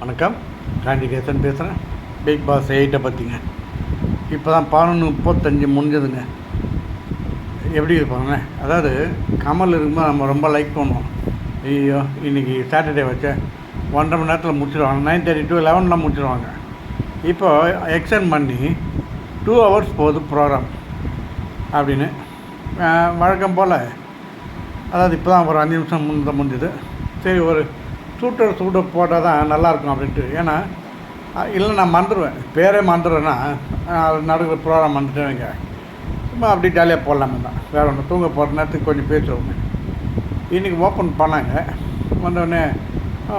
வணக்கம். காண்டிகேசன் பேசுகிறேன் big pass எயிட்டை பற்றிங்க இப்போ தான் பதினொன்று முப்பத்தஞ்சு முடிஞ்சதுங்க. எப்படி இருப்பாங்க? அதாவது கமல் இருக்கும்போது நம்ம ரொம்ப லைக் பண்ணுவோம். ஐயோ இன்றைக்கி சாட்டர்டே வச்ச. ஒன்றரை மணி நேரத்தில் முடிச்சிடுவாங்க நைன் தேர்ட்டி டூ லெவனில் முடிச்சிடுவாங்க இப்போ எக்ஸ்டெண்ட் பண்ணி டூ ஹவர்ஸ் போகுது ப்ரோக்ராம் அப்படின்னு. வழக்கம் போல். அதாவது இப்போ தான் ஒரு அஞ்சு நிமிஷம் முன்ன முடிஞ்சுது. சரி ஒரு சூட்டர் சூட்டர் போட்டால் தான் நல்லாயிருக்கும் அப்படின்ட்டு. ஏன்னா இல்லை நான் மறந்துடுவேன். பேரே மறந்துடுவேன்னா அது நடுக்கிற ப்ரோக்ராம் வந்துட்டேங்க சும்மா அப்படி ஜாலியாக போடலாமே தான். வேறு ஒன்று தூங்க போகிற நேரத்துக்கு கொஞ்சம் பேசுவோங்க இன்றைக்கி ஓப்பன் பண்ணாங்க. வந்தோடனே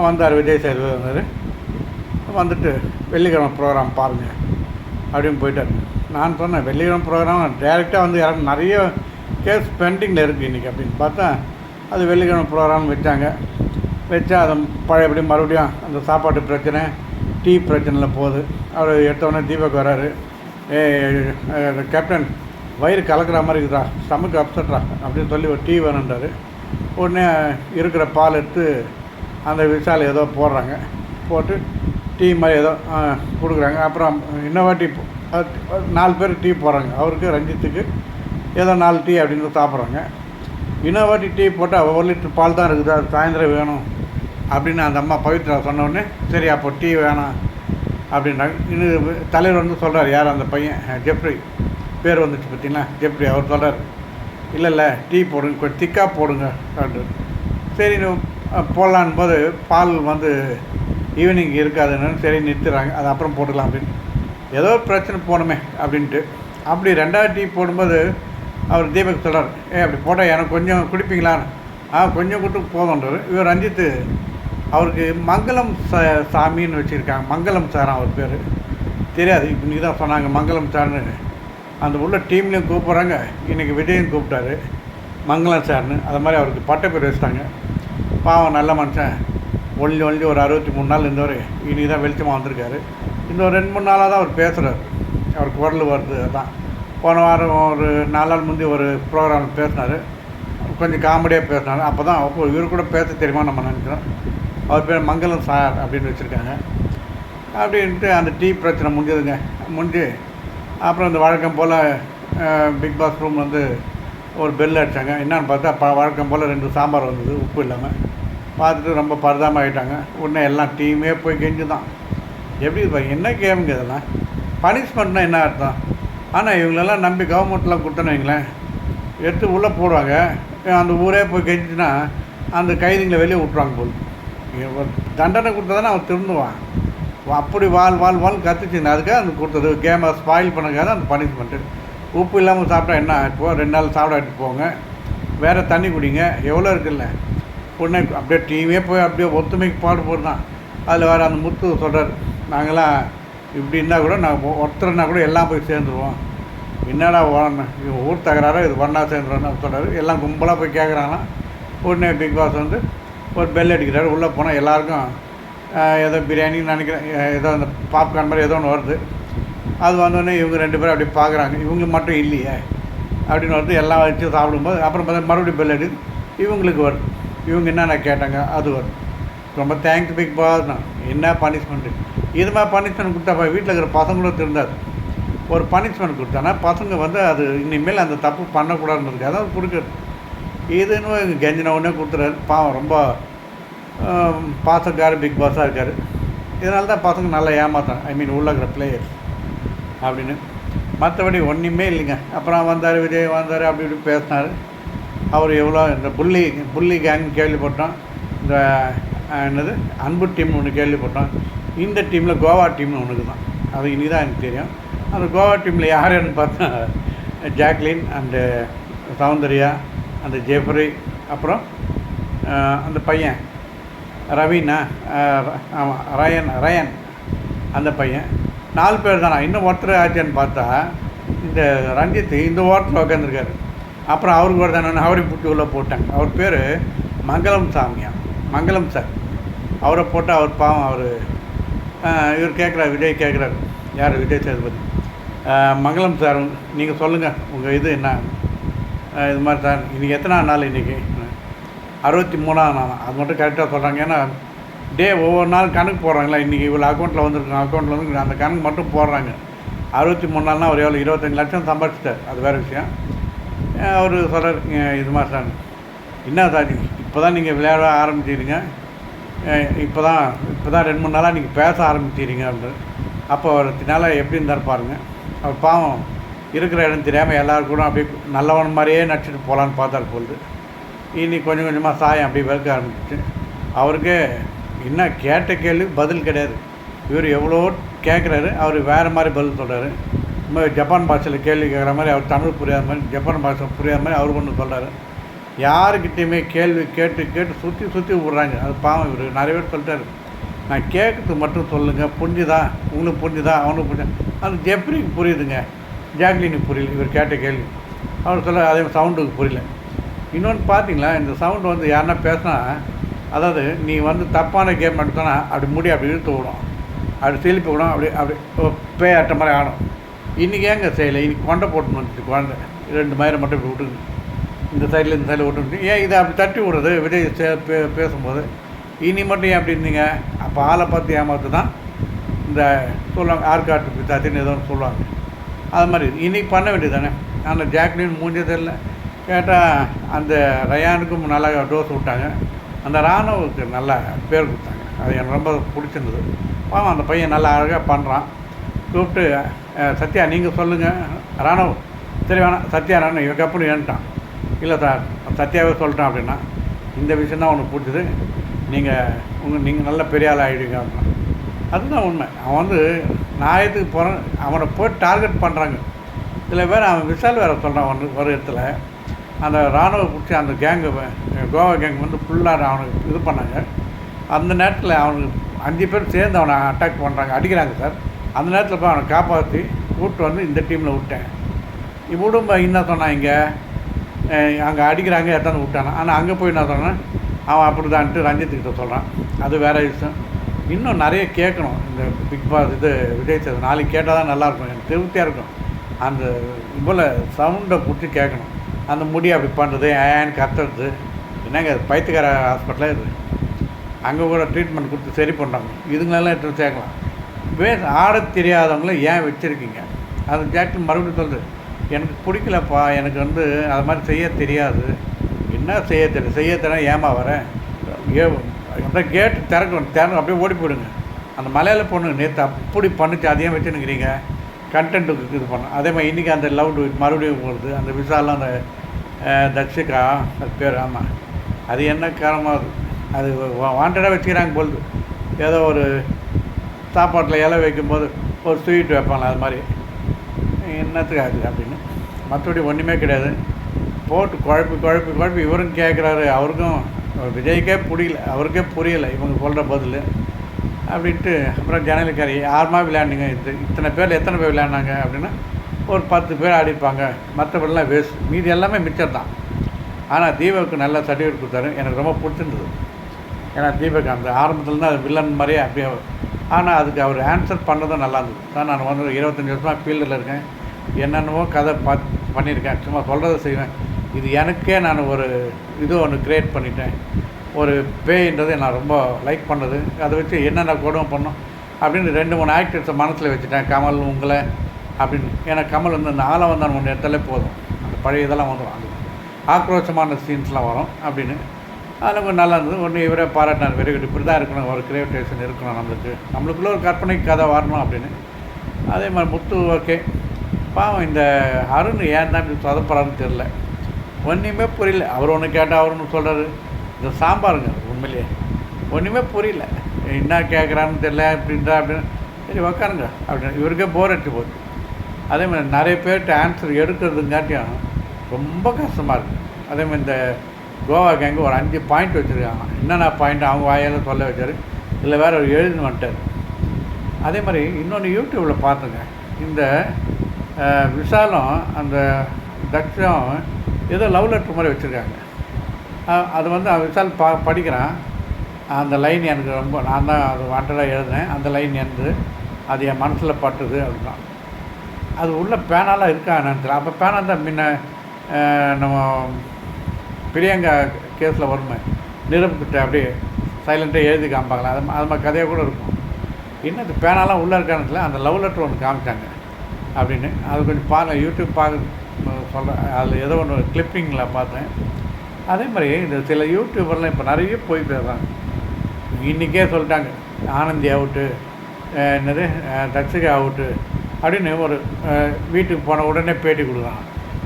வந்தார் விஜய் சேதுபதி வந்தார். வந்துட்டு வெள்ளிக்கிழமை ப்ரோக்ராம் பாருங்கள் அப்படின்னு போயிட்டார். நான் சொன்னேன் வெள்ளிக்கிழமை ப்ரோக்ராம் டேரெக்டாக வந்து யாரும் நிறைய கேஸ் பெண்டிங்கில் இருக்குது இன்றைக்கி அப்படின்னு. பார்த்தா அது வெள்ளிக்கிழமை ப்ரோக்ராம் வச்சாங்க. வச்சா அதை பழையபடி மறுபடியும் அந்த சாப்பாட்டு பிரச்சனை டீ பிரச்சனையில் போகுது. அவர் எடுத்தவொடனே தீபக் வராரு. ஏ கேப்டன் வயிறு கலக்கிற மாதிரி இருக்குதா ஸ்டமக் அப்செட்ரா அப்படின்னு சொல்லி ஒரு டீ வேணுன்றாரு உடனே இருக்கிற பால் எடுத்து அந்த விசால் ஏதோ போடுறாங்க. போட்டு டீ மாதிரி ஏதோ கொடுக்குறாங்க. அப்புறம் இன்னொரு நாலு பேர் டீ போடுறாங்க. அவருக்கு ரஞ்சித்துக்கு ஏதோ நாலு டீ அப்படின்னு சாப்பிட்றாங்க. இன்னோவாட்டி டீ போட்டால் ஒரு லிட்டர் பால் தான் இருக்குது அது சாயந்தரம் வேணும் அப்படின்னு அந்த அம்மா பவித்ரா சொன்ன சரி அப்போ டீ வேணாம் அப்படின்றாங்க. இன்னும் தலைவர் வந்து சொல்கிறார் யார் அந்த பையன்? ஜெப்ரி. பேர் வந்துச்சு பார்த்தீங்களா? ஜெப்ரி அவர் சொல்கிறார் இல்லை இல்லை டீ போடுங்க கொஞ்சம் திக்காக போடுங்க அப்படின்னு சரி போடலான் போது பால் வந்து ஈவினிங் இருக்காதுன்னு சரி நிறுத்துறாங்க அது அப்புறம் போட்டுக்கலாம் அப்படின்னு. ஏதோ பிரச்சனை போகணுமே அப்படின்ட்டு. அப்படி ரெண்டாவது டீ போடும்போது அவர் தீபக் சொல்கிறார் ஏ அப்படி போட்டால் எனக்கு கொஞ்சம் குடிப்பீங்களான்னு. ஆ கொஞ்சம் கூட்டு போதுன்றார் இவர் ரஞ்சித்து அவருக்கு மங்களம் ச சாமின்னு வச்சுருக்காங்க. மங்களம் சார் அவர் பேர். தெரியாது இன்றைக்கி தான் சொன்னாங்க மங்களம் சார்னு. அந்த உள்ள டீம்லேயும் கூப்பிட்றாங்க. இன்றைக்கி விஜயும் கூப்பிட்டாரு மங்களம் சார்னு. அது மாதிரி அவருக்கு பட்ட பேர் வச்சுட்டாங்க. பாவம் நல்ல மனுஷன். ஒழிஞ்சு ஒழிஞ்சு ஒரு அறுபத்தி மூணு நாள் இருந்தவர் இன்றைக்கி தான் வெளிச்சமாக வந்திருக்காரு. இந்த ஒரு ரெண்டு மூணு நாளாக தான் அவர் பேசுகிறார் அவர் குரல் வருது அதான். போன வாரம் ஒரு நாலு நாள் முந்தி ஒரு ப்ரோக்ராம் பேசினார். கொஞ்சம் காமெடியாக பேசினார். அப்போ தான் அப்போ இவர் கூட பேச தெரியுமா நம்ம நினைக்கிறோம். அவர் பேர் மங்களம் சார் அப்படின்னு வச்சுருக்காங்க. அப்படின்ட்டு அந்த டீ பிரச்சனை முடிஞ்சதுங்க. முடிஞ்சு அப்புறம் இந்த வழக்கம் போல் பிக் பாஸ் ரூம் வந்து ஒரு பெல் அடித்தாங்க என்னன்னு பார்த்தா ப வழக்கம் போல் ரெண்டு சாம்பார் வந்தது உப்பு இல்லாமல் பார்த்துட்டு ரொம்ப பரிதாபம் ஆகிட்டாங்க உடனே எல்லாம் டீமே போய் கெஞ்சு தான் எப்படி என்ன கேமுங்க இதெல்லாம்? பனிஷ்மெண்ட்னால் என்ன அர்த்தம்? ஆனால் இவங்களெல்லாம் நம்பி கவர்மெண்ட்லாம் கொடுத்தோன்னு வைங்களேன். எடுத்து உள்ளே போடுவாங்க. அந்த ஊரே போய் கெஞ்சிச்சுன்னா அந்த கைதிங்களை வெளியே விட்ருவாங்க போல். தண்டனை கொடுத்ததானே அவன் திருந்துவான். அப்படி வால் வால் வால் கற்றுச்சுங்க அதுக்காக அந்த கொடுத்தது. கேமை ஸ்பாயில் பண்ணக்காக அந்த பனிஷ்மெண்ட்டு உப்பு இல்லாமல் சாப்பிட்டா என்ன இப்போ ரெண்டு நாள் சாப்பிட எடுத்து போங்க. வேறு தண்ணி குடிங்க. எவ்வளோ இருக்குல்ல? உடனே அப்படியே டீமே போய் அப்படியே ஒத்துமைக்கு பாடு போடுதான் அதில் வேறு அந்த முத்து சொல்கிறார் நாங்களாம் இப்படி இருந்தால் கூட நான் ஒருத்தர்னா கூட எல்லாம் போய் சேர்ந்துருவோம். என்னடா ஓடணும் ஊர் தகராறோ? இது ஒன்றா சேர்ந்துருவோம்னு சொல்கிறாரு எல்லாம் கும்பலாக போய் கேட்குறாங்கன்னா உடனே பிக் பாஸ் வந்து ஒரு பெல் அடிக்கிறாரு. உள்ளே போனால் எல்லாருக்கும் ஏதோ பிரியாணின்னு நினைக்கிறேன். ஏதோ அந்த பாப்கார்ன் மாதிரி ஏதோ ஒன்று வருது. அது வந்தோடனே இவங்க ரெண்டு பேரும் அப்படி பார்க்குறாங்க இவங்க மட்டும் இல்லையே அப்படின்னு வந்து எல்லாம் வச்சு சாப்பிடும்போது அப்புறம் பார்த்தா மறுபடியும் பெல் அடி இவங்களுக்கு வருது. இவங்க என்னென்ன கேட்டாங்க? அது வரும் ரொம்ப தேங்க்ஸ் பிக் பாஸ் என்ன பனிஷ்மெண்ட்டு இது மாதிரி பனிஷ்மெண்ட் கொடுத்தா வீட்டில் இருக்கிற பசங்களும் திருந்தாது ஒரு பனிஷ்மெண்ட் கொடுத்தானா பசங்க வந்து அது இனிமேல் அந்த தப்பு பண்ணக்கூடாதுன்றதுக்காக தான் கொடுக்குறது. இதுன்னு கெஞ்சின உடனே கொடுத்துறாரு. பாவம் ரொம்ப ஆம், பிக் பாஸாக இருக்கார். இதனால தான் பசங்க நல்லா ஏமாத்தான் ஐ மீன் உள்ள இருக்கிற பிளேயர்ஸ் அப்படின்னு. மற்றபடி ஒன்றுமே இல்லைங்க. அப்புறம் வந்தார் விஜய் வந்தார் அப்படி இப்படி பேசினார். அவர் எவ்வளோ இந்த புள்ளி புள்ளி கேங் கேள்விப்பட்டோம். இந்த என்னது? அன்பு டீம்னு ஒன்று கேள்விப்பட்டோம். இந்த டீமில் கோவா டீம்னு ஒன்று தான் அது இனி தான் எனக்கு தெரியும். அந்த கோவா டீமில் யாருன்னு பார்த்தா ஜாக்லின் அண்டு சௌந்தர்யா அந்த ஜெஃப்ரி அப்புறம் அந்த பையன். ரவீனா ஆமாம் ரயன் ரயன் அந்த பையன். நாலு பேர் தானா? இன்னும் ஒருத்தர் ஆச்சுன்னு பார்த்தா இந்த ரஞ்சித் இந்த ஓரத்தில் உட்காந்துருக்காரு அப்புறம் அவருக்கு ஒரு தானே அவரையும் பிடிச்சி உள்ளே போட்டாங்க. அவர் பேர் மங்களம் சாமியா? மங்களம் சார். அவரை போட்டால் அவர் பாவம் அவர் இவர் கேட்குறாரு விஜய் கேட்குறாரு. யார்? விஜய் சேதுபதி. மங்களம் சார் நீங்கள் சொல்லுங்கள் உங்கள் இது என்ன? இது மாதிரி சார் இன்றைக்கி எத்தனை நாள் இன்றைக்கி அறுபத்தி மூணாம் நாள். அது மட்டும் கரெக்டாக சொல்கிறாங்க ஏன்னா டே ஒவ்வொரு நாள் கணக்கு போடுறாங்களா இன்றைக்கி இவ்வளோ அக்கௌண்ட்டில் வந்திருக்கும் அக்கௌண்ட்டில் வந்து அந்த கணக்கு மட்டும் போடுறாங்க. அறுபத்தி மூணு நாள்னா அவர் எவ்வளோ இருபத்தஞ்சி லட்சம் சம்பாதிச்சிட்டார். அது வேறு விஷயம். அவர் சொல்கிறார் இது மாதிரி சார். என்ன சார் இப்போ தான் நீங்கள் விளையாட ஆரம்பிச்சிருங்க இப்போ தான் இப்போ தான் ரெண்டு மூணு நாளாக நீங்கள் பேச ஆரம்பிச்சிடுங்க அப்படின்னு. அப்போ அவரத்தினால எப்படி இருந்தார் பாருங்கள் அவர் பாவம் இருக்கிற இடம் தெரியாமல் எல்லாருக்கூட அப்படியே நல்லவன் மாதிரியே நடிச்சிட்டு போகலான்னு பார்த்தாரு போகுது இனி கொஞ்சம் கொஞ்சமாக சாயம் அப்படியே வெறுக்க ஆரம்பிச்சிச்சு. அவருக்கு என்ன கேட்ட கேள்வி பதில் கிடையாது. இவர் எவ்வளோ கேட்குறாரு அவர் வேறு மாதிரி பதில் சொல்கிறாரு இந்த ஜப்பான் பாஷையில் கேள்வி கேட்குற மாதிரி அவர் தமிழ் புரியாத மாதிரி ஜப்பான் பாஷை புரியாத மாதிரி அவர் ஒன்று சொல்கிறாரு யாருக்கிட்டேயுமே கேள்வி கேட்டு கேட்டு சுற்றி சுற்றி விட்றாங்க. அது பாவம் இவர். நிறைய பேர் சொல்லிட்டாரு. நான் கேட்குறது மட்டும் சொல்லுங்கள் புரிஞ்சுதா? உங்களுக்கு புரிஞ்சுதா? அவனுக்கு புரிஞ்சு அது ஜெப்ரிக்கு புரியுதுங்க. ஜாக்லினுக்கு புரியல. இவர் கேட்ட கேள்வி. அவர் சொல்ல அதே சவுண்டுக்கு புரியல. இன்னொன்று பார்த்தீங்களா இந்த சவுண்டு வந்து யாருன்னா பேசினா அதாவது நீ வந்து தப்பான கேம் எடுத்தோன்னா அப்படி முடி அப்படி இழுத்து விடும். அப்படி திருப்பி விடும். அப்படி அப்படி பேய் ஆட்ட மாதிரி ஆடும். இன்றைக்கி ஏங்க செய்யலை? இன்னைக்கு கொண்டை போட்டு வந்துச்சு குழந்தை. ரெண்டு மயிரை மட்டும் இப்படி விட்டுருக்கு இந்த சைடில் இந்த சைடில் விட்டுருந்துச்சு ஏன் இதை அப்படி தட்டி விடுறது? விஜய் சே- பே பேசும்போது. இனி மட்டும் ஏன் அப்படி இருந்தீங்க? அப்போ ஆளை பார்த்து ஏமாத்து தான் இந்த சொல்லுவாங்க ஆற்காட்டு பித்தாத்தின்னு ஏதோ சொல்லுவாங்க. அது மாதிரி இன்னைக்கு பண்ண வேண்டியது தானே ஆனால் ஜாக்லின் மூஞ்சே தெரில கேட்டால் அந்த ரயானுக்கும் நல்லா டோஸ் விட்டாங்க. அந்த ராணுவுக்கு நல்ல பேர் கொடுத்தாங்க. அது எனக்கு ரொம்ப பிடிச்சிருந்தது. பாவம் அந்த பையன் நல்லா அழகாக பண்ணுறான் கூப்பிட்டு சத்யா நீங்கள் சொல்லுங்கள் ராணுவ சரி வேணாம். சத்யா ராணுவ இவன் கப்புனு ஏன்ட்டான் இல்லை சார் சத்யாவே சொல்லிட்டேன் அப்படின்னா இந்த விஷயம் தான் உனக்கு பிடிச்சது. நீங்கள் உங்கள் நீங்கள் நல்ல பெரிய ஆள் ஆகிடுங்க அப்படின்னா. அதுதான் உண்மை. அவன் வந்து நாயத்துக்கு போகிறான் அவனை போய் டார்கெட் பண்ணுறாங்க சில பேர் அவன் விஷால் வேறு சொல்கிறான் ஒன்று ஒரு இடத்துல. அந்த ராணுவ பிடிச்சி அந்த கேங்கு கோவா கேங் வந்து ஃபுல்லாக அவனுக்கு இது பண்ணாங்க. அந்த நேரத்தில் அவனுக்கு அஞ்சு பேர் சேர்ந்து அவனை அட்டாக் பண்ணுறாங்க அடிக்கிறாங்க சார். அந்த நேரத்தில் போய் அவனை காப்பாற்றி கூப்பிட்டு வந்து இந்த டீமில் விட்டேன். இவ்வளோ என்ன சொன்னான் இங்கே? அங்கே அடிக்கிறாங்க எத்தனை விட்டானா. ஆனால் அங்கே போய் என்ன சொன்னேன் அவன் அப்படி தான்ட்டு ரஞ்சித்துக்கிட்ட சொல்கிறான் அது வேறு விஷயம். இன்னும் நிறைய கேட்கணும். இந்த பிக் பாஸ் இது விஜய் சேது நாளைக்கு கேட்டால் தான் நல்லாயிருக்கும். எனக்கு திருப்தியாக இருக்கும். அந்த இவ்வளோ சவுண்டை பிடிச்சி கேட்கணும். அந்த முடி அப்படி பண்ணுறது ஏன்னு கத்துறது. என்னங்க இது பைத்துக்கார ஹாஸ்பிட்டலாக இது? அங்கே கூட ட்ரீட்மெண்ட் கொடுத்து சரி பண்ணுறாங்க இதுங்களெல்லாம் எடுத்து சேர்க்கலாம் வே ஆடத் தெரியாதவங்கள ஏன் வச்சுருக்கீங்க? அது ஜாக்லின் மறுபடியும் சொல்லுது. எனக்கு பிடிக்கலப்பா எனக்கு வந்து அது மாதிரி செய்ய தெரியாது. என்ன செய்ய தெரியும் செய்ய தெரியும் ஏமா வரேன் ஏ அந்த கேட்டு திறக்கணும் திறந்து அப்படியே ஓடி போயிடுங்க. அந்த மலையாள பொண்ணு நேற்று அப்படி பண்ணுச்சு அதையும் வச்சுன்னுக்கிறீங்க. கண்டென்ட்டுக்கு இது பண்ண அதே மாதிரி இன்றைக்கி அந்த லவ் டு மறுபடியும் போகிறது அந்த விசாலாம் அந்த அஹ், தக்ஷிகா அது பேர் ஆமாம் அது என்ன காரணமாக அது வாண்டடாக வச்சுக்கிறாங்க பொழுது ஏதோ ஒரு சாப்பாட்டில் இலை வைக்கும்போது ஒரு ஸ்வீட் வைப்பாங்க அது மாதிரி. என்னத்துக்கு அது அப்படின்னு. மற்றபடி ஒன்றுமே கிடையாது. போட்டு குழப்பி குழப்பி குழப்பி இவரும் கேட்குறாரு அவருக்கும் விஜய்க்கே புரியல அவருக்கே புரியலை இவங்க சொல்கிற பதில். அப்படின்ட்டு அப்புறம் ஜனலுக்காரி யாருமா விளையாண்டுங்க இது இத்தனை பேர் எத்தனை பேர் விளையாண்டாங்க அப்படின்னா ஒரு பத்து பேர் ஆடிப்பாங்க. மற்றபடிலாம் வேஸ்ட் மீதி எல்லாமே மிச்சம் தான். ஆனால் தீபக்கு நல்ல சர்டிஃபிகேட் கொடுத்தாரு. எனக்கு ரொம்ப பிடிச்சிருந்தது. ஏன்னா தீபக் அந்த ஆரம்பத்துலேருந்து அது வில்லன் மாதிரியே அப்படியே ஆனால் அதுக்கு அவர் ஆன்சர் பண்ணதும் நல்லா இருந்தது. தான் நான் வந்து இருபத்தஞ்சி வருஷமாக ஃபீல்டில் இருக்கேன். என்னென்னவோ கதை பார்த்து பண்ணியிருக்கேன். சும்மா சொல்கிறத செய்வேன். இது எனக்கே நான் ஒரு இது ஒன்று க்ரியேட் பண்ணிட்டேன். ஒரு பேயின்றதை நான் ரொம்ப லைக் பண்ணது. அதை வச்சு என்னென்ன கொடுமை பண்ணோம் அப்படின்னு ரெண்டு மூணு ஆக்டர்ஸை மனசில் வச்சுட்டேன். கமல் உங்களை அப்படின்னு. ஏன்னா கமல் வந்து அந்த ஆளை வந்தான் ஒன்று இடத்துல போதும். அந்த பழைய இதெல்லாம் வந்துடும் அது ஆக்ரோஷமான சீன்ஸ்லாம் வரும் அப்படின்னு. அதில் கொஞ்சம் நல்லா இருந்தது. ஒன்று இவரே பாராட்டினார். Very good. இப்படி தான் இருக்கணும். ஒரு கிரியேட்டேஷன் இருக்கணும். நம்மளுக்கு நம்மளுக்குள்ள ஒரு கற்பனை கதை வரணும் அப்படின்னு. அதே மாதிரி முத்து ஓகே. பாவம் இந்த அருண் ஏன் தான் இப்படி சொதப்படுறான்னு தெரில ஒன்றுமே புரியல. அவர் ஒன்று கேட்டால் அவர் ஒன்று சொல்கிறாரு இந்த சாம்பாருங்க உண்மையிலேயே. ஒன்றுமே புரியல. என்ன கேட்குறான்னு தெரில அப்படின்றா அப்படின்னு. சரி உக்காருங்க அப்படின்னு. இவருக்கே போர் அடிச்சு போகுது. அதே மாதிரி நிறைய பேர்கிட்ட ஆன்சர் எடுக்கிறதுங்காட்டியும் ரொம்ப கஷ்டமாக இருக்குது அதே மாதிரி இந்த கோவா கேங்கு ஒரு அஞ்சு பாயிண்ட் வச்சுருக்காங்க. என்னென்ன பாயிண்ட் அவங்க வாயால் சொல்ல வச்சார்? இல்லை வேற ஒரு எழுதின்னு வந்துட்டார். அதே மாதிரி இன்னொன்று யூடியூப்பில் பார்த்துங்க. இந்த விஷாலும் அந்த தக்ஷம் ஏதோ லவ் லெட்டர் மாதிரி வச்சுருக்காங்க. அது வந்து அவன் விஷால் பா படிக்கிறான். அந்த லைன் எனக்கு ரொம்ப நான் தான் அது வாண்டடாக எழுதினேன். அந்த லைன் எனக்கு அது என் மனசில் பட்டுது அப்படின்னா அது உள்ள பேனாலாம் இருக்கா என்னன்னு தெரியல. அப்போ பேனா தான் முன்ன நம்ம பிரியங்கா கேஸில் வருமே. நிரப்புக்கிட்ட அப்படியே சைலண்ட்டாக எழுதி காமிப்பாங்களே. அது அது மாதிரி கதையாக கூட இருக்கும். இன்னும் பேனாலாம் உள்ளே இருக்கான்னு அந்த லவ் லெட்டர் ஒன்று காமிச்சாங்க. அப்படின்னு. அது கொஞ்சம் பாருங்கள் யூடியூப் பார்க்க சொல்கிறேன் அதில் ஏதோ ஒன்று கிளிப்பிங்கில் பார்த்தேன். அதே மாதிரி இந்த சில யூடியூபர்லாம் இப்போ நிறைய போய் பேசுகிறாங்க இன்றைக்கே சொல்லிட்டாங்க ஆனந்தி அவுட்டு என்னது தட்சிகா அவுட்டு அப்படின்னு ஒரு வீட்டுக்கு போன உடனே பேட்டி கொடுக்குறாங்க.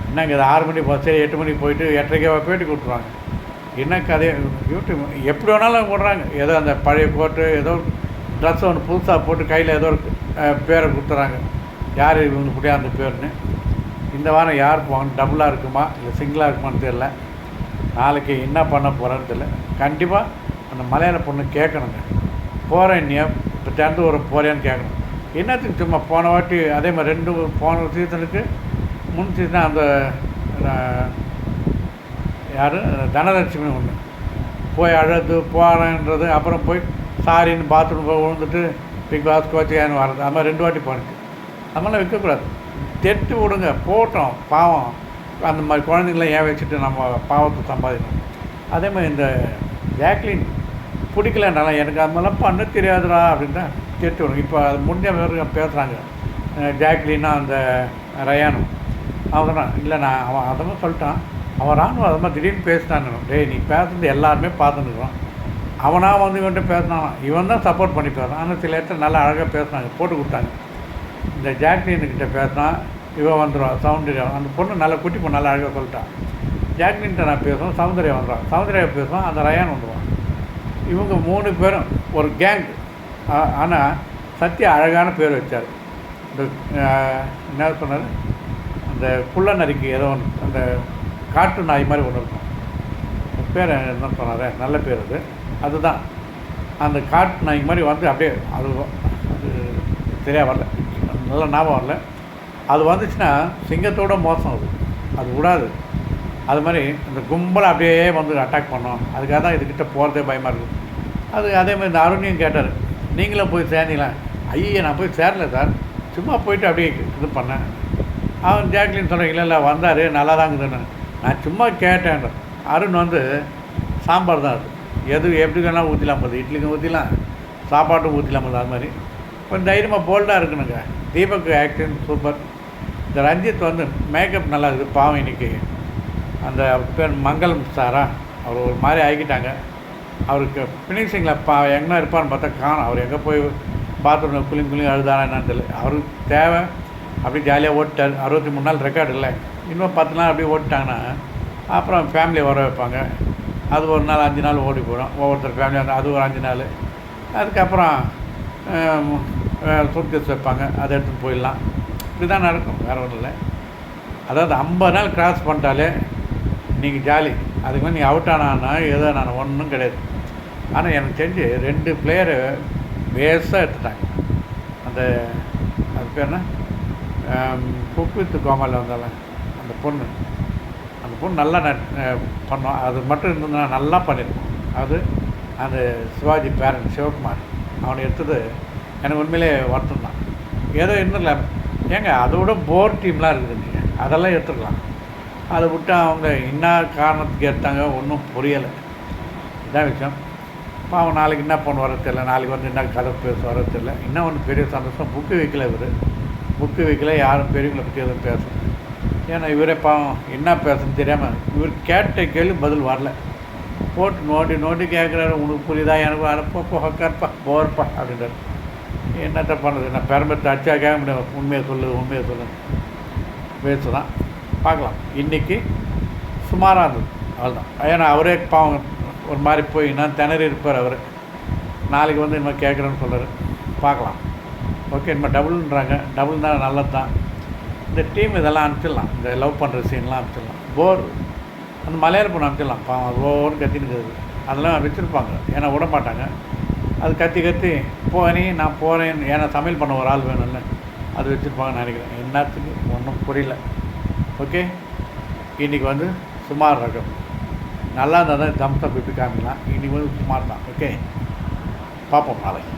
என்னங்க இது ஆறு மணி பஸ்ஸே எட்டு மணிக்கு போயிட்டு எட்டரைக்கே பேட்டி கொடுத்துருவாங்க. என்ன கதை யூடியூப் எப்படி வேணாலும் போடுறாங்க. ஏதோ அந்த பழைய கோட்டு ஏதோ ட்ரெஸ் ஒன்று புதுசாக போட்டு கையில் ஏதோ ஒரு பேரை கொடுத்துறாங்க. யார் இவங்க முடியாது அந்த பேர்னு இந்த வாரம் யார் போகணும் டபுளாக இருக்குமா இல்லை சிங்கிளாக இருக்குமான்னு தெரில நாளைக்கு என்ன பண்ண போகிறேன்னு தெரியல. கண்டிப்பாக அந்த மலையாள பொண்ணு கேட்கணுங்க. போகிறேன் நீ இப்போ திறந்து ஒரு போகிறேன்னு கேட்கணும். என்னத்துக்கு சும்மா போன வாட்டி அதே மாதிரி ரெண்டு போன சீசனுக்கு முன் சீசன் அந்த யார்? தனலட்சுமி ஒன்று போய் அழுது போகிறேன்றது அப்புறம் போய் சாரின்னு பாத்ரூம் போய் விழுந்துட்டு பிக் பாஸ் ஏன்னு வர்றது. அது மாதிரி ரெண்டு வாட்டி போனேன். அதெல்லாம் வைக்கக்கூடாது. தெட்டு விடுங்க போட்டோம் பாவம். அந்த மாதிரி குழந்தைங்கள ஏன் வச்சுட்டு நம்ம பாவத்தை சம்பாதிக்கணும்? அதே மாதிரி இந்த ஜாக்லின் பிடிக்கலனால எனக்கு அது மாதிரிலாம் பண்ண தெரியாதுடா அப்படின்னு தான் தெட்டு விடுங்க. இப்போ அது முடிஞ்ச பேர் பேசுகிறாங்க ஜாக்லின்னா அந்த ரயானும் அவன் இல்லை நான் அவன் அதமாக சொல்லிட்டான். அவன் ராணுவம் அது மாதிரி திடீர்னு பேசினான்னு டேய் நீ பேசுறது எல்லாருமே பார்த்துன்னுக்குறோம் அவனாக வந்து இவன்ட்டு பேசினான்? இவன் தான் சப்போர்ட் பண்ணி பேசுறான். ஆனால் சில இடத்துல நல்லா அழகாக பேசுனாங்க போட்டு கொடுத்தாங்க. இந்த ஜாக்லின்கிட்ட பேசினா இவன் வந்துடுவான் சௌந்தர்யா. அந்த பொண்ணு நல்லா குட்டி பொண்ணு நல்லா அழகாக சொல்லிட்டான் ஜாக்லின்கிட்ட நான் பேசுவேன் சௌந்தர்யா வந்துடும் சௌந்தர்யா பேசுவான் அந்த ரயான் வந்துடுவான் இவங்க மூணு பேரும் ஒரு கேங் ஆனால் சத்யா அழகான பேர் வச்சார். இந்த என்ன சொன்னார்? அந்த குள்ள நரிக்கு ஏதோ ஒன்று அந்த காட்டு நாய் மாதிரி ஒன்று இருக்கும். பேர் என்ன சொன்னார் நல்ல பேர் அது. அதுதான். அந்த காட்டு நாய் மாதிரி வந்து அப்படியே அது அது சரியாக வரல. நல்ல ஞாபகம் வரல. அது வந்துச்சுன்னா சிங்கத்தோட மோசம் அது. அது விடாது. அது மாதிரி இந்த கும்பலை அப்படியே வந்து அட்டாக் பண்ணோம். அதுக்காக தான் இதுக்கிட்ட போகிறதே பயமாக இருக்குது அது அதே மாதிரி இந்த அருணையும் கேட்டார். நீங்களும் போய் சேர்ந்தீங்களா? ஐயே நான் போய் சேரல சார். சும்மா போயிட்டு அப்படியே இது பண்ணேன். அவன் ஜாக்லின் சொன்னான் இல்லை இல்லை வந்தார். நல்லா தான் இருக்குதுன்னு. நான் சும்மா கேட்டேன். அருண் வந்து சாம்பார் தான் அது. எது எப்படி வேணாலும் ஊற்றிலாம் போகுது இட்லிக்கும் ஊற்றிலாம் சாப்பாட்டும் ஊற்றிலாம் போகுது அது மாதிரி. கொஞ்சம் தைரியமாக போல்டாக இருக்கணுங்க. தீபக் ஆக்டிங் சூப்பர் இந்த ரஞ்சித் வந்து மேக்கப் நல்லா இருக்குது பாவம் இன்னைக்கு. அந்த பேர் மங்களம் சாரா அவர் ஒரு மாதிரி ஆகிட்டாங்க அவருக்கு ஃபினிஷிங்கில் பா எங்கே இருப்பான்னு பார்த்தா காணும். அவர் எங்கே போய் பாத்ரூமில் குளிங் குளிங் அழுதானா என்னன்னு தெரியல. அவருக்கு தேவை. அப்படியே ஜாலியாக ஓட்டார் அறுபத்தி மூணு நாள் ரெக்கார்டு இல்லை. இன்னும் பத்து நாள் அப்படியே ஓட்டிட்டாங்கன்னா அப்புறம் ஃபேமிலியை வர வைப்பாங்க. அது ஒரு நாள் அஞ்சு நாள் ஓடி போயிடும். ஒவ்வொருத்தர் ஃபேமிலியாக இருந்தால் அது ஒரு அஞ்சு நாள். அதுக்கப்புறம் சூட்கேஸ் வைப்பாங்க அதை எடுத்துகிட்டு போயிடலாம். இப்படி தான் நடக்கும் வேறு ஒன்றும் இல்லை. அதாவது ஐம்பது நாள் கிராஸ் பண்ணிட்டாலே நீங்கள் ஜாலி அதுக்கு மேலே நீங்கள் அவுட் ஆனானா ஏதோ நான் ஒன்றும் கிடையாது. ஆனால் எனக்கு தெரிஞ்சு ரெண்டு பிளேயரு வேஸ்ட்டாக எடுத்துட்டாங்க. அந்த அது பேர் என்ன? குக் கோமாலில் வந்தால அந்த பொண்ணு. அந்த பொண்ணு நல்லா நட் பண்ணோம். அது மட்டும் இருந்ததுன்னா நல்லா பண்ணியிருக்கோம். அது அந்த சிவாஜி பேரண்ட் சிவகுமார். அவனை எடுத்தது எனக்கு உண்மையிலே வருத்தம் தான் ஏதோ இன்னும் இல்லை ஏங்க அதை விட போர் டீம்லாம் இருக்குது நீங்கள் அதெல்லாம் எடுத்துக்கலாம் அதை விட்டு அவங்க என்ன காரணத்துக்கு எடுத்தாங்க ஒன்றும் புரியலை. இதான் விஷயம். பாவம் நாளைக்கு என்ன பண்ண வர தெரியல. நாளைக்கு வந்து என்ன கதை பேச வர தெரியல. இன்னும் ஒன்று பெரிய சந்தோஷம். புக்கு வைக்கல இவர். புக்கு வைக்கல. யாரும் பெரியவங்களை பற்றி எதுவும் பேசல. ஏன்னா இவரே பாவம் என்ன பேசணும்னு தெரியாமல் இவர் கேட்ட கேள்வி பதில் வரல. போட்டு நோண்டி நோண்டி கேட்குறாரு உனக்கு புரியுதா? எனக்கு அனுப்பப்போ உக்கார்ப்பா போர்ப்பா அப்படின்றாரு. என்னத்தை பண்ணுறது? நான் பெரம்பத்தை அச்சாக்காக கேட்க உண்மையை சொல்லு உண்மையை சொல்லு. வேஸ்ட்டு தான் பார்க்கலாம். இன்றைக்கி சுமாராக இருந்தது. அவ்வளோதான் ஏன்னா அவரே பாவம் ஒரு மாதிரி போய் நான் திணறி இருப்பார் அவர். நாளைக்கு வந்து இனிமேல் கேட்குறேன்னு சொல்கிறார் பார்க்கலாம். ஓகே இனிமேல் டபுள்ன்றாங்க. டபுள் தான் நல்லது தான் இந்த டீம் இதெல்லாம் அனுப்பிச்சிடலாம். இந்த லவ் பண்ணுற சீன்லாம் அனுப்பிச்சிடலாம். போர். அந்த மலையாள பொண்ணு அனுப்பிச்சிடலாம். பாவம் அது ஓன்னு கத்தின்னு அதெல்லாம் வச்சுருப்பாங்க. ஏன்னா விட மாட்டாங்க அது கத்தி கத்தி போனி நான் போகிறேன் ஏன்னா சமையல் பண்ண ஒரு ஆள் வேணும்ல அது வச்சுருப்பாங்கன்னு நினைக்கிறேன். என்னத்துக்கு? ஒன்றும் புரியல. ஓகே? இன்றைக்கி வந்து சுமார் ரகம். நல்லா இருந்தால் தான் தம்ஸ் அப் இப்படி காமிக்கலாம். இன்றைக்கி வந்து சுமார் தான். ஓகே? பார்ப்போம் நாளைக்கு.